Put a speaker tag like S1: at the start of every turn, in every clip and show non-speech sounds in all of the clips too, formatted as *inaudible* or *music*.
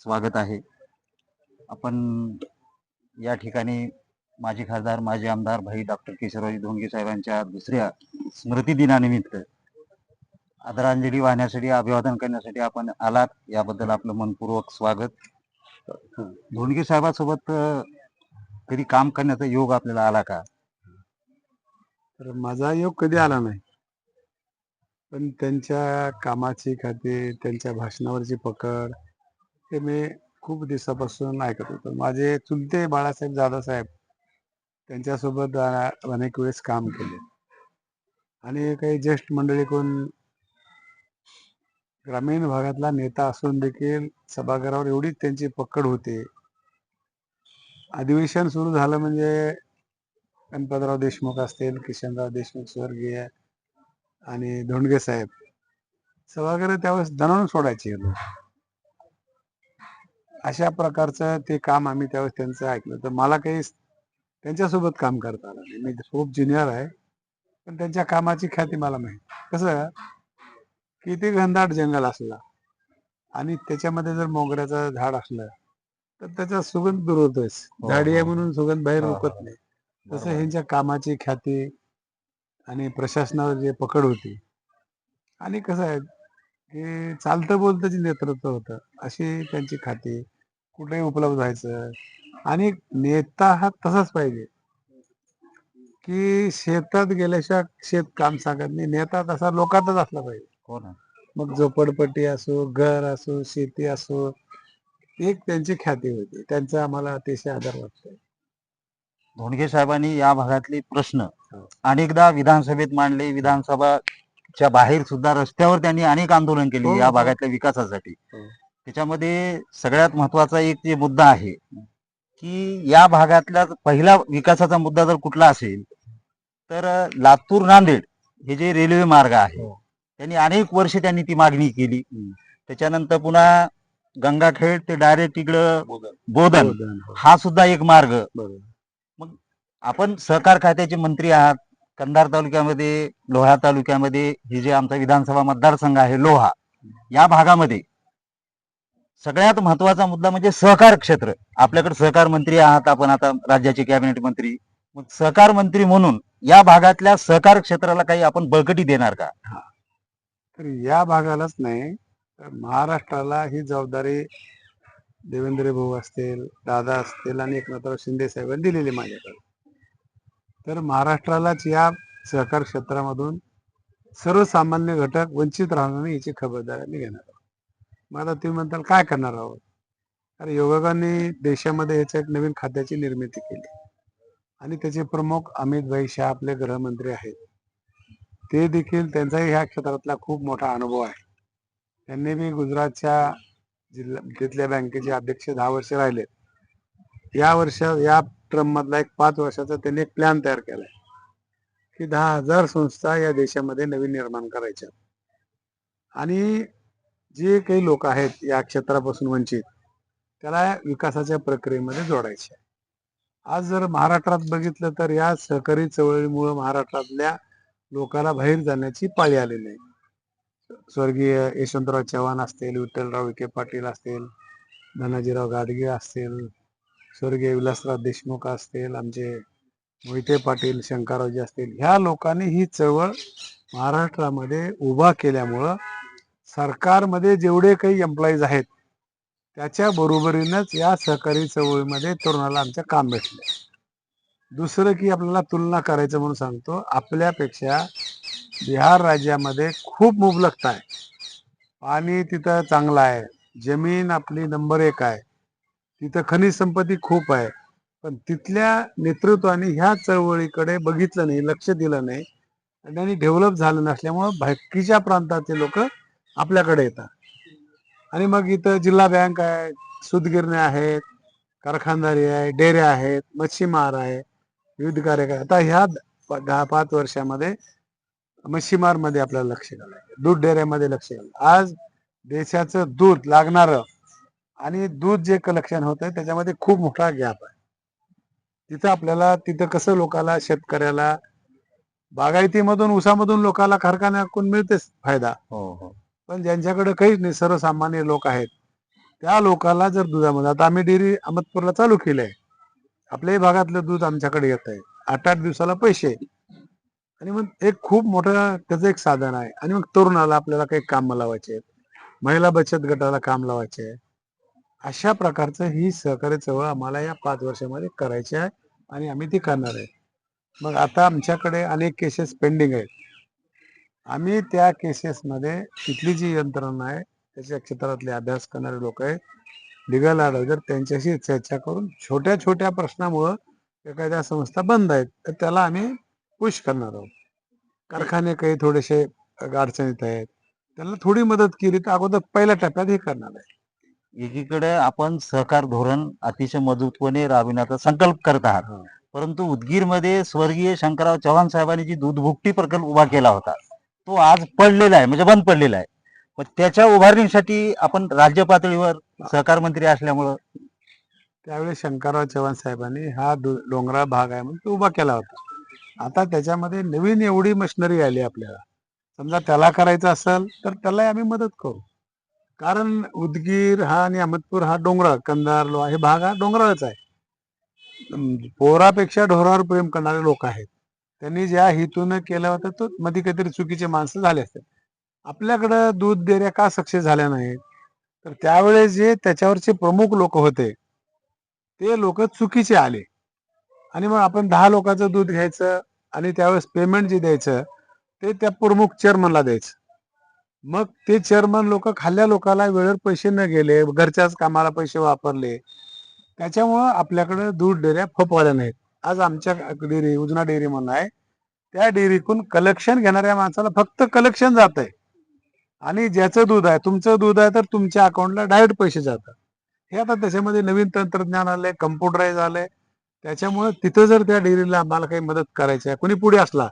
S1: स्वागत आहे. आपण या ठिकाणी माजी खासदार माजी आमदार भाई डॉक्टर केशवराजी धोंगे साहेबांच्या दुसऱ्या स्मृती दिनानिमित्त आदरांजली वाहण्यासाठी अभिवादन करण्यासाठी आपण आलात. याबद्दल आपलं मनपूर्वक स्वागत. धोंडगे साहेबांसोबत कधी काम करण्याचा योग आपल्याला आला का?
S2: तर माझा योग कधी आला नाही. पण त्यांच्या कामाची खाते त्यांच्या भाषणावरची पकड ते मी खूप दिवसापासून ऐकत होतो. माझे चुलते बाळासाहेब जाधव साहेब त्यांच्यासोबत अनेक वेळेस काम केले. आणि काही ज्येष्ठ मंडळी कोण ग्रामीण भागातला नेता असून देखील सभागृहावर एवढीच त्यांची पकड होते. अधिवेशन सुरू झालं म्हणजे गणपतराव देशमुख असतील किशनराव देशमुख स्वर्गीय आणि धोंडगे साहेब. सभागृह त्यावेळेस दणाणून सोडायचे लोक. अशा प्रकारचं ते काम आम्ही त्यावेळेस त्यांचं ऐकलं तर मला काही त्यांच्यासोबत काम करता आलं नाही मी खूप ज्युनियर आहे पण त्यांच्या कामाची ख्याती मला माहिती कसं की ते घनदाट जंगल असला आणि त्याच्यामध्ये जर मोगऱ्याचं झाड असलं तर त्याचा सुगंध दूर होतोयच
S1: हो,
S2: झाडी आहे
S1: हो.
S2: म्हणून सुगंध बाहेर
S1: हो, हो.
S2: रुकत नाही तसं. ह्यांच्या कामाची ख्याती आणि प्रशासनावर जे पकड होती आणि कसं आहे की चालतं बोलतं जे नेतृत्व होतं अशी त्यांची खाती कुठेही उपलब्ध व्हायचं. आणि नेता हा तसाच पाहिजे. की शेतात गेल्याशिवाय शेत काम सांगत नाही. नेता तसा लोकातच असला पाहिजे.
S1: हो ना.
S2: मग झोपडपट्टी असो घर असो शेती असो एक त्यांची ख्याती होती. त्यांचा आम्हाला अतिशय आदर वाटतो
S1: धोंडगे साहेबांनी या भागातले प्रश्न
S2: हो.
S1: अनेकदा विधानसभेत मांडले. विधानसभाच्या बाहेर सुद्धा रस्त्यावर त्यांनी अनेक आंदोलन
S2: हो,
S1: केली या
S2: हो.
S1: भागातल्या विकासासाठी
S2: हो.
S1: त्याच्यामध्ये सगळ्यात महत्त्वाचा एक जे मुद्दा आहे की या भागातला पहिला विकासाचा मुद्दा जर कुठला असेल तर लातूर नांदेड हे जे रेल्वे मार्ग आहे
S2: हो.
S1: त्यांनी अनेक वर्ष त्यांनी ती मागणी केली. त्याच्यानंतर पुन्हा गंगाखेड ते डायरेक्ट इकडं बोधन
S2: हो,
S1: हा सुद्धा एक मार्ग
S2: बरोबर
S1: आपण सहकार खात्याचे मंत्री आहात कंधार तालुक्यामध्ये लोहा तालुक्यामध्ये हे जे आमचा विधानसभा मतदारसंघ आहे लोहा या भागामध्ये सगळ्यात महत्त्वाचा मुद्दा म्हणजे सहकार क्षेत्र. आपल्याकडे सहकार मंत्री आहात आपण आता राज्याचे कॅबिनेट मंत्री. मग सहकार मंत्री म्हणून या भागातल्या सहकार क्षेत्राला काही आपण बळकटी देणार का?
S2: तर या भागालाच नाही तर महाराष्ट्राला ही जबाबदारी देवेंद्र भाऊ असतील दादा असतील आणि एकनाथराव शिंदे साहेबांनी दिलेली माझ्याकडे. तर महाराष्ट्रालाच या सहकार क्षेत्रामधून सर्वसामान्य घटक वंचित राहणार नाही याची खबरदारी आम्ही घेणार आहोत. मग आता तुम्ही म्हणताल काय करणार आहोत? अरे योगाने देशामध्ये याच्या एक नवीन खात्याची निर्मिती केली. आणि त्याचे प्रमुख अमित भाई शाह आपले गृहमंत्री आहेत. ते देखील त्यांचाही ह्या क्षेत्रातला खूप मोठा अनुभव आहे. त्यांनी बी गुजरातच्या जिल्हा तिथल्या बँकेचे अध्यक्ष दहा वर्ष राहिले या वर्षा या ट्रम मधला एक पाच वर्षाचा त्यांनी एक प्लॅन तयार केलाय. की दहा हजार संस्था या देशामध्ये नवीन निर्माण करायच्या. आणि जे काही लोक आहेत या क्षेत्रापासून वंचित त्याला विकासाच्या प्रक्रियेमध्ये जोडायचे. आज जर महाराष्ट्रात बघितलं तर या सहकारी चळवळीमुळे महाराष्ट्रातल्या लोकाला बाहेर जाण्याची पाळी आलेली आहे. स्वर्गीय यशवंतराव चव्हाण असतील विठ्ठलराव विखे पाटील असतील धनाजीराव गाडगे असतील स्वर्गीय विलासराव देशमुख असतील आमचे मोहिते पाटील शंकररावजी असतील ह्या लोकांनी ही चळवळ महाराष्ट्रामध्ये उभा केल्यामुळं सरकारमध्ये जेवढे काही एम्प्लॉईज आहेत त्याच्या बरोबरीनंच या सहकारी चळवळीमध्ये तरुणाला आमचं काम भेटलं. दुसरं की आपल्याला तुलना करायचं म्हणून सांगतो आपल्यापेक्षा बिहार राज्यामध्ये खूप मुबलकता आहे. पाणी तिथं चांगलं आहे जमीन आपली नंबर एक आहे. तिथं खनिज संपत्ती खूप आहे. पण तिथल्या नेतृत्वाने ह्या चळवळीकडे बघितलं नाही लक्ष दिलं नाही. आणि त्यांनी डेव्हलप झालं नसल्यामुळं बाकीच्या प्रांतातले लोक आपल्याकडे येतात. आणि मग इथं जिल्हा बँक आहे सूतगिरण्या आहेत कारखानदारी आहे डेऱ्या आहेत मच्छीमार आहे विविध कार्यक्रम. आता ह्या द- दहा पाच वर्षामध्ये मच्छीमारमध्ये आपल्याला लक्ष घालायचं दूध डेऱ्यामध्ये लक्ष घालायचं आज देशाचं दूध लागणारं आणि दूध जे कलेक्शन होत आहे त्याच्यामध्ये खूप मोठा गॅप आहे. तिथं आपल्याला तिथं कसं लोकाला शेतकऱ्याला बागायतीमधून ऊसामधून लोकाला कारखान्याकडून मिळतेच फायदा.
S1: हो हो.
S2: पण ज्यांच्याकडे काहीच नाही सर्वसामान्य लोक आहेत त्या लोकांना जर दुधामध्ये आता आम्ही डेअरी अहमदपूरला चालू केली आहे आपल्याही भागातलं दूध आमच्याकडे येत आहे आठ आठ दिवसाला पैसे. आणि मग एक खूप मोठं त्याचं एक साधन आहे. आणि मग तरुणाला आपल्याला काही काम लावायचे महिला बचत गटाला काम लावायचे आहे अशा प्रकारचं ही सहकारी चळवळ आम्हाला या पाच वर्षामध्ये करायची आहे आणि आम्ही ती करणार आहे. मग आता आमच्याकडे अनेक केसेस पेंडिंग आहेत. आम्ही त्या केसेसमध्ये तिथली जी यंत्रणा आहे त्याच्या क्षेत्रातले अभ्यास करणारे लोक आहेत लिगल ॲडवायझर त्यांच्याशी चर्चा करून छोट्या छोट्या प्रश्नामुळं एखाद्या संस्था बंद आहेत तर त्याला आम्ही पुश करणार आहोत. कारखाने काही थोडेसे अडचणीत आहेत त्यांना थोडी मदत केली तर अगोदर पहिल्या टप्प्यात हे करणार आहे.
S1: एकीकडे आपण सहकार धोरण अतिशय मजबूतपणे राबविण्याचा संकल्प करत आहात. परंतु उदगीरमध्ये स्वर्गीय शंकरराव चव्हाण साहेबांनी जी दूध भुकटी प्रकल्प उभा केला होता तो आज पडलेला आहे म्हणजे बंद पडलेला आहे. मग त्याच्या उभारणीसाठी आपण राज्य पातळीवर सहकार मंत्री असल्यामुळं
S2: त्यावेळेस शंकरराव चव्हाण साहेबांनी हा डोंगराळ भाग आहे म्हणून तो उभा केला होता. आता त्याच्यामध्ये नवीन एवढी मशिनरी आली आपल्याला. समजा त्याला करायचं असेल तर त्याला आम्ही मदत करू. कारण उदगीर हा आणि अहमदपूर हा डोंगराळ कंधार लोहा हे भाग हा डोंगराळच आहे. पोरापेक्षा ढोरावर प्रेम करणारे लोक आहेत. त्यांनी ज्या हेतून केलं होतं तो मध्ये काहीतरी चुकीचे माणसं झाले असतात आपल्याकडं दूध डेऱ्या का सक्सेस झाल्या नाहीत? तर त्यावेळेस जे त्याच्यावरचे प्रमुख लोक होते ते लोक चुकीचे आले. आणि मग आपण दहा लोकांचं दूध घ्यायचं आणि त्यावेळेस पेमेंट जे द्यायचं ते त्या प्रमुख चेअरमनला द्यायचं. मग ते चेअरमन लोक खाल्ल्या लोकांना वेळेवर पैसे न गेले घरच्याच कामाला पैसे वापरले. त्याच्यामुळं आपल्याकडे दूध डेऱ्या फपवाल्या नाहीत. आज आमच्या डेअरी उजना डेअरी म्हणून आहे. त्या डेअरीतून कलेक्शन घेणाऱ्या माणसाला फक्त कलेक्शन जात आहे आणि ज्याचं दूध आहे तुमचं दूध आहे तर तुमच्या अकाउंटला डायरेक्ट पैसे जातात. हे आता त्याच्यामध्ये नवीन तंत्रज्ञान आलंय कम्प्युटराईज आलंय. त्याच्यामुळे तिथं जर त्या डेअरीला आम्हाला काही मदत करायची आहे कोणी पुढे असला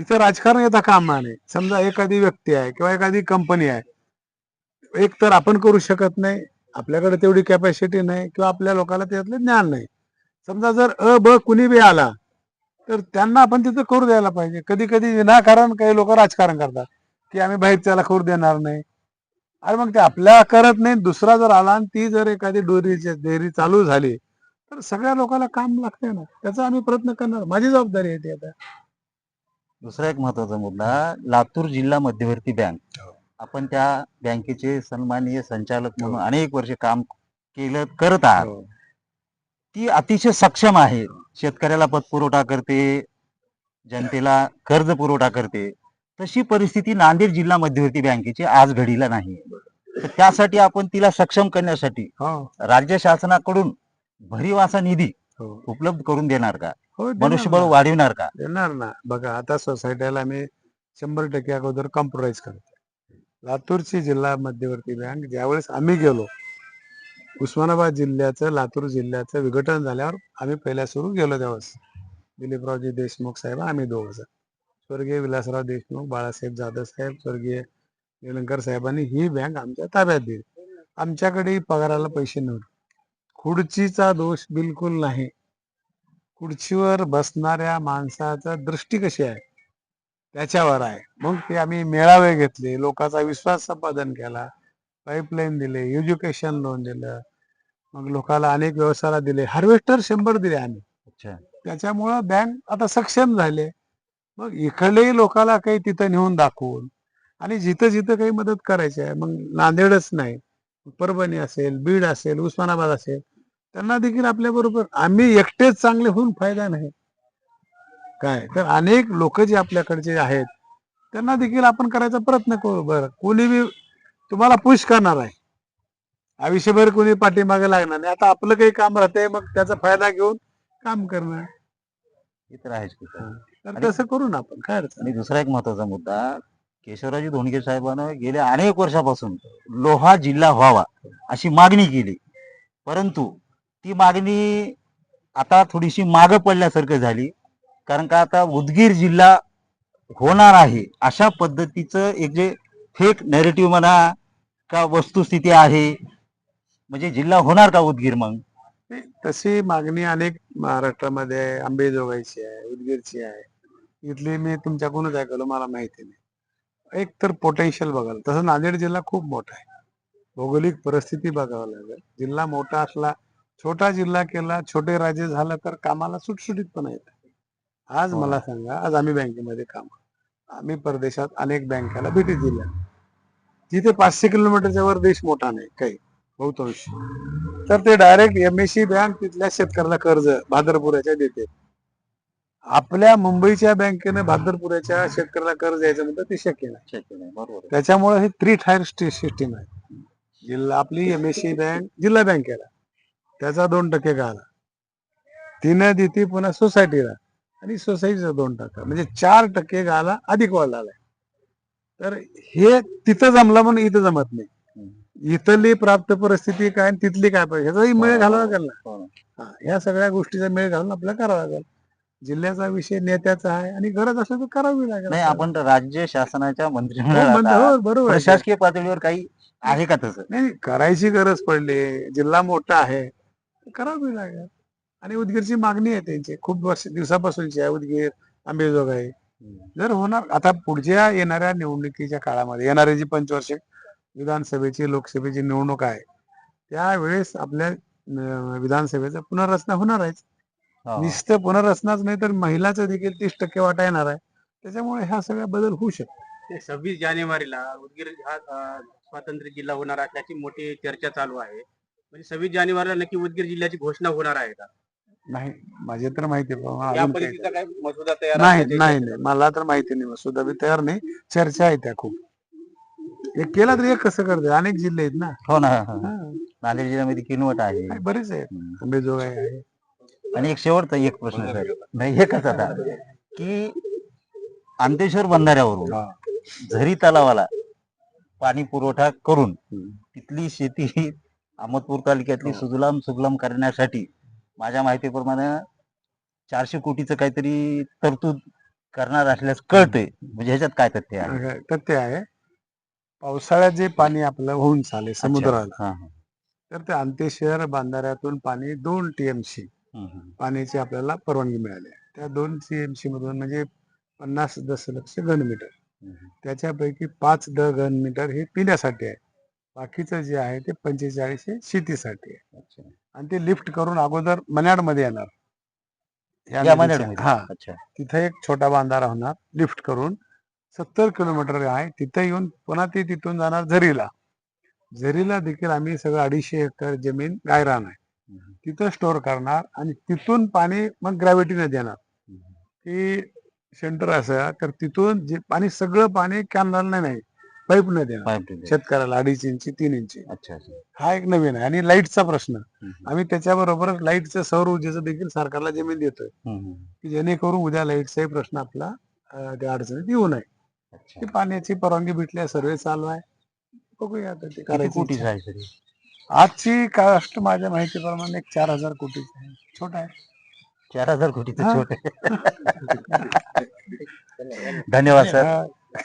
S2: तिथं राजकारण येता कामा नये समजा एखादी व्यक्ती आहे किंवा एखादी कंपनी आहे. एक तर आपण करू शकत नाही. आपल्याकडे तेवढी कॅपॅसिटी नाही किंवा आपल्या लोकांना त्यातलं ज्ञान नाही. समजा जर अ ब कुणी बी आला तर त्यांना आपण तिथं करू द्यायला पाहिजे. कधी कधी विनाकारण काही लोक राजकारण करतात की आम्ही बाहेरच्याला करू देणार नाही. अरे मग ते आपल्या करत नाही. दुसरा जर आला आणि ती जर एखादी डोरीची डेअरी चालू झाली तर सगळ्या लोकांना काम लागते ना. त्याचा आम्ही प्रयत्न करणार. माझी जबाबदारी आहे ती आता.
S1: दुसरा एक महत्त्वाचा मुद्दा लातूर जिल्हा मध्यवर्ती बँक.
S2: हो.
S1: आपण त्या बँकेचे सन्माननीय संचालक म्हणून अनेक वर्ष काम केलं करत आहात.
S2: हो.
S1: ती अतिशय सक्षम आहे. शेतकऱ्याला पतपुरवठा करते जनतेला कर्ज पुरवठा करते. तशी परिस्थिती नांदेड जिल्हा मध्यवर्ती बँकेची आज घडीला नाही. तर त्यासाठी आपण तिला सक्षम करण्यासाठी
S2: हो.
S1: राज्य शासनाकडून भरीव असा निधी
S2: हो.
S1: उपलब्ध करून देणार का?
S2: हो
S1: मनुष्यबळ. वाढविणार का?
S2: देणार ना. बघा आता सोसायटीला आम्ही शंभर टक्के अगोदर कॉम्प्युटराईज करतो लातूरची जिल्हा मध्यवर्ती बँक ज्यावेळेस आम्ही गेलो उस्मानाबाद जिल्ह्याचं लातूर जिल्ह्याचं विघटन झाल्यावर आम्ही पहिल्या सुरू गेलो त्यावेळेस. दिलीपरावजी देशमुख साहेब आम्ही दोघ स्वर्गीय विलासराव देशमुख बाळासाहेब जाधव साहेब स्वर्गीय निलंकर साहेबांनी ही बँक आमच्या ताब्यात दिली. आमच्याकडे पगाराला पैसे नव्हते. खुर्चीचा दोष बिलकुल नाही. खुर्चीवर बसणाऱ्या माणसाचा दृष्टी कशी आहे? त्याच्यावर आहे. मग ते आम्ही मेळावे घेतले लोकांचा विश्वास संपादन केला पाईपलाईन दिले एज्युकेशन लोन दिलं मग लोकांना अनेक व्यवसायाला दिले हार्वेस्टर शंभर दिले आम्ही.
S1: अच्छा.
S2: त्याच्यामुळं बँक आता सक्षम झाले. मग इकडलेही लोकांना काही तिथं नेऊन दाखवून आणि जिथं जिथं काही मदत करायची आहे मग नांदेडच नाही. परभणी असेल बीड असेल उस्मानाबाद असेल त्यांना देखील आपल्या बरोबर. आम्ही एकटेच चांगले होऊन फायदा नाही. काय? तर अनेक लोक जे आपल्याकडचे आहेत त्यांना देखील आपण करायचा प्रयत्न करू बरं. कोणी बी तुम्हाला पुश करणार आहे. आयुष्यभर कोणी पाठीमागे लागणार नाही. आता आपलं काही काम राहतंय मग त्याचा फायदा घेऊन काम करणं
S1: हे तर आहेच की सर.
S2: तर
S1: आणि-
S2: तसं करू ना आपण. काय अडचण
S1: आणि दुसरा एक महत्त्वाचा मुद्दा केशवराजी धोंडगे साहेबांना गेल्या अनेक वर्षापासून लोहा जिल्हा व्हावा अशी मागणी केली. परंतु ती मागणी आता थोडीशी मागं पडल्यासारखं झाली. कारण का आता उदगीर जिल्हा होणार आहे अशा पद्धतीचं एक जे फेक नेरेटिव्ह म्हणा का वस्तुस्थिती आहे म्हणजे जिल्हा होणार का उदगीर मग?
S2: तशी मागणी अनेक महाराष्ट्रामध्ये आहे आंबेजोगाईची आहे उदगीरची आहे. इथली मी तुमच्याकडूनच ऐकलं मला माहिती नाही. एक तर पोटेन्शियल बघाल तसं नांदेड जिल्हा खूप मोठा आहे. भौगोलिक परिस्थिती बघावं लागेल. जिल्हा मोठा असला छोटा जिल्हा केला छोटे राज्य झालं तर कामाला सुटसुटीतपणा येत. आज
S1: हो.
S2: मला सांगा आज आम्ही बँकेमध्ये काम आम्ही परदेशात अनेक बँकाला भेटी दिल्या. जिथे पाचशे किलोमीटरच्या वर देश मोठा नाही काही बहुतांश. तर ते डायरेक्ट एमएससी बँक तिथल्या शेतकऱ्याला कर्ज भादरपुराच्या देते. आपल्या मुंबईच्या बँकेनं भादरपुराच्या शेतकऱ्याला कर्ज द्यायचं म्हणतं ते शक्य नाही.
S1: शक्य नाही, बरोबर.
S2: त्याच्यामुळे हे थ्री टायर सिस्टीम आहे. जिल्हा आपली एमएससी बँक जिल्हा बँकेला. त्याचा दोन टक्के गाला तिनं देते पुन्हा सोसायटीला. आणि सोसायटीचा दोन टक्का. म्हणजे चार टक्के गाला अधिक वाढला आहे तर हे तिथं जमलं म्हणून इथं जमत नाही. इथली प्राप्त परिस्थिती काय तिथली काय पाहिजे ह्याचाही मेळ घालावा लागेल ना.
S1: हो.
S2: हा, ह्या सगळ्या गोष्टीचा मेळ घालून आपल्याला करावा लागेल. जिल्ह्याचा विषय नेत्याचा आहे आणि गरज असेल तर करावी लागेल
S1: नाही आपण राज्य शासनाच्या
S2: हो,
S1: मंत्रिमंडळात
S2: म्हणजे. हो, बरोबर आहे.
S1: प्रशासकीय पातळीवर काही आहे का तसं?
S2: नाही करायची गरज पडली. जिल्हा मोठा आहे. करावी लागेल. आणि उदगीरची मागणी आहे त्यांची. खूप वर्ष दिवसापासूनची आहे उदगीर आंबेजोगाई. जर होणार आता पुढच्या येणाऱ्या निवडणुकीच्या काळामध्ये येणारी जी पंचवार्षिक विधानसभेची लोकसभेची निवडणूक आहे त्यावेळेस आपल्या विधानसभेचं पुनर्रचना होणार आहे.
S1: हो.
S2: नुसतं पुनर्रचनाच नाही तर महिलाचं देखील तीस टक्के वाटा येणार आहे. त्याच्यामुळे ह्या सगळ्या बदल होऊ शकतात.
S3: सव्वीस जानेवारीला उदगीर हा स्वातंत्र्य जिल्हा होणार असल्याची मोठी चर्चा चालू आहे. म्हणजे सव्वीस जानेवारीला नक्की उदगीर जिल्ह्याची घोषणा होणार आहे का?
S2: नाही माझे तर माहिती आहे बाबा,
S3: या
S2: अजून काय
S3: पद्धतीचा काय मसुदा तयार
S2: नाही नाही मला तर माहिती नाही सुद्धा मी तयार नाही चर्चा आहे त्या खूप. एक केला तरी एक कसं करते अनेक जिल्हे आहेत ना.
S1: हो ना हो.
S2: हा,
S1: नांदेड जिल्ह्यामध्ये किनवट आहे.
S2: बरेच आहेत. आहे.
S1: आणि एक शेवटचा एक प्रश्न सर. नाही एकच आता. की अंतेश्वर बंधाऱ्यावरून. झरी तलावाला पाणी पुरवठा करून तिथली शेती अहमदपूर तालुक्यातली सुजलाम सुफलाम करण्यासाठी माझ्या माहितीप्रमाणे चारशे कोटीचं काहीतरी तरतूद करणार असल्यास कळतंय म्हणजे ह्याच्यात काय तथ्य आहे
S2: तर ते आहे पावसाळ्यात जे पाणी आपलं होऊन चाले समुद्राला
S1: हा, हा.
S2: तर ते अंतेश्वर बांधाऱ्यातून पाणी दोन टीएमसी
S1: हम्म, हम्म.
S2: पाण्याची आपल्याला परवानगी मिळाली आहे. त्या दोन टीएमसी मधून म्हणजे पन्नास दशलक्ष घनमीटर
S1: हम्म.
S2: त्याच्यापैकी पाच द घनमीटर हे पिण्यासाठी आहे बाकीचं जे आहे ते पंचेचाळीस हे शेतीसाठी आहे. आणि ते लिफ्ट करून अगोदर येणार.
S1: मन्याडमध्ये?
S2: हा.
S1: अच्छा.
S2: तिथे एक छोटा बांधारा होणार लिफ्ट करून. सत्तर किलोमीटर आहे. तिथे येऊन पुन्हा ते तिथून जाणार झरीला. झरीला देखील आम्ही सगळं अडीचशे एकर जमीन गायरान आहे. तिथं स्टोअर करणार आणि तिथून पाणी मग ग्रॅव्हिटीने देणार. की सेंटर असं तर तिथून जे पाणी सगळं पाणी कॅनलने नाही. देणार
S1: पाईप ड्रिल.
S2: शेतकऱ्याला अडीच इंची तीन इंची.
S1: अच्छा अच्छा.
S2: हा एक नवीन आहे. आणि लाईटचा प्रश्न.
S1: हम्म.
S2: आम्ही त्याच्याबरोबरच लाईटचं सौर ऊर्जेचं देखील सरकारला जमीन देतोय.
S1: हम्म.
S2: की जेणेकरून उद्या लाईटचाही प्रश्न आपला अं, त्या अडचणीत येऊ नये.
S1: अच्छा.
S2: ती पाण्याची परवानगी भेटली सर्वे चालू आहे. बघूया आता ते
S1: किती
S2: करायची.
S1: आहे तरी
S2: आजची कास्ट माझ्या माहितीप्रमाणे एक चार हजार कोटीची आहे. छोटा आहे.
S1: चार हजार
S2: हा.
S1: छोट *laughs* धन्यवाद सर.
S2: हा,